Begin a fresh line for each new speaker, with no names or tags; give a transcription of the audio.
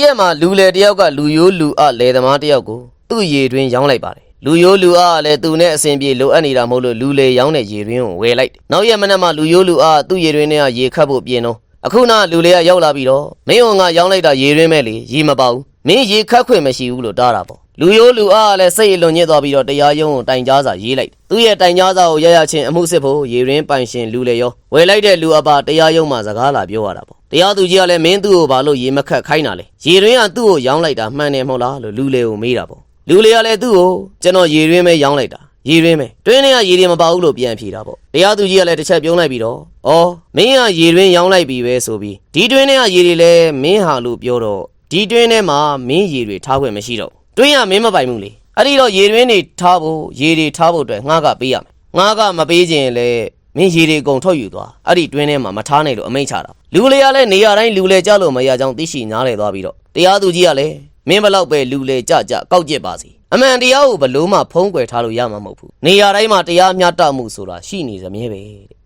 ရက်မှာလူလေတယောက်ကလူယိုးလူအလေသမားတယောက်ကိုသူ့ရေတွင်ရောင်းလိုက်ပါတယ်လူယိုးလူအကလည်းသူနဲ့အဆင်ပြေလိုအပ်နေတာမဟုတ်လို့လူလေရောင်းတဲ့ရေတွင်ကိုဝယ်လိုက်တယ်နောက်ရက်မနေ့မှလူယိုးလူအကသူ့ရေတွင်နဲ့ကရေခတ်ဖို့ပြင်တော့အခုနလူလေကရောက်လာပြီးတော့မင်းဟောငါရောင်းလိုက်တာရေတွင်မဲ့လေရေမပါဘူးမင်းရေခတ်ခွင့်မရှိဘူးလို့တားတာပေါ့လူယိုးလူအကလည်းစိတ်အလွန်ညစ်သွားပြီးတော့တရားရုံးကိုတိုင်ကြားစာရေးလိုက်သူ့ရဲ့တိုင်ကြားစာကိုရရချင်းအမှုစစ်ဖို့ရေတွင်ပိုင်ရှင်လူလေရောဝယ်လိုက်တဲ့လူအပါတရားရုံးမှာစကားလာပြောရတာပေါ့ တရားသူကြီးကလည်းမင်းသူ့ကိုဘာလို့ရေမခတ်ခိုင်းတာလဲရေတွင်ကသူ့ကိုရောင်းလိုက်တာမှန်တယ်မဟုတ်လားလို့လူလေကိုမေးတာပေါ့လူလေကလည်းသူ့ကိုကျွန်တော်ရေတွင်ပဲရောင်းလိုက်တာရေတွင်းပဲတွင်းထဲကရေတွေမပါဘူးလို့ပြန်ဖြေတာပေါ့တရားသူကြီးကလည်းတစ်ချက်ပြုံးလိုက်ပြီးတော့ဩမင်းကရေတွင်းရောင်းလိုက်ပြီပဲဆိုပြီးဒီတွင်းထဲကရေတွေလည်းမင်းဟာလို့ပြောတော့ဒီတွင်းထဲမှာမင်းရေတွေထားခွင့်မရှိတော့ဘူးတွင်းကမင်းမပိုင်ဘူးလေအဲ့ဒီတော့ရေတွင်းတွေထားဖို့ရေတွေထားဖို့အတွက်ငှားကပေးရမယ်ငှားကမပေးခြင်းလည်းမင်းရေတွေအကုန်ထုတ်ယူသွားအဲ့ဒီတွင်းထဲမှာမထားနိုင်လို့အမိန့်ချတာ လူလေကလည်းနေရာတိုင်းလူလေကြလို့မရကြောင်းသိရှိနားလေသွားပြီးတော့တရားသူကြီးကလည်းမင်းဘလောက်ပဲလူလေကြကြကောက်ကျစ်ပါစီအမှန်တရားကိုဘလို့မှဖုံးကွယ်ထားလို့ရမှာမဟုတ်ဘူးနေရာတိုင်းမှာတရားမျှတမှုဆိုတာရှိနေစမြဲပဲတဲ့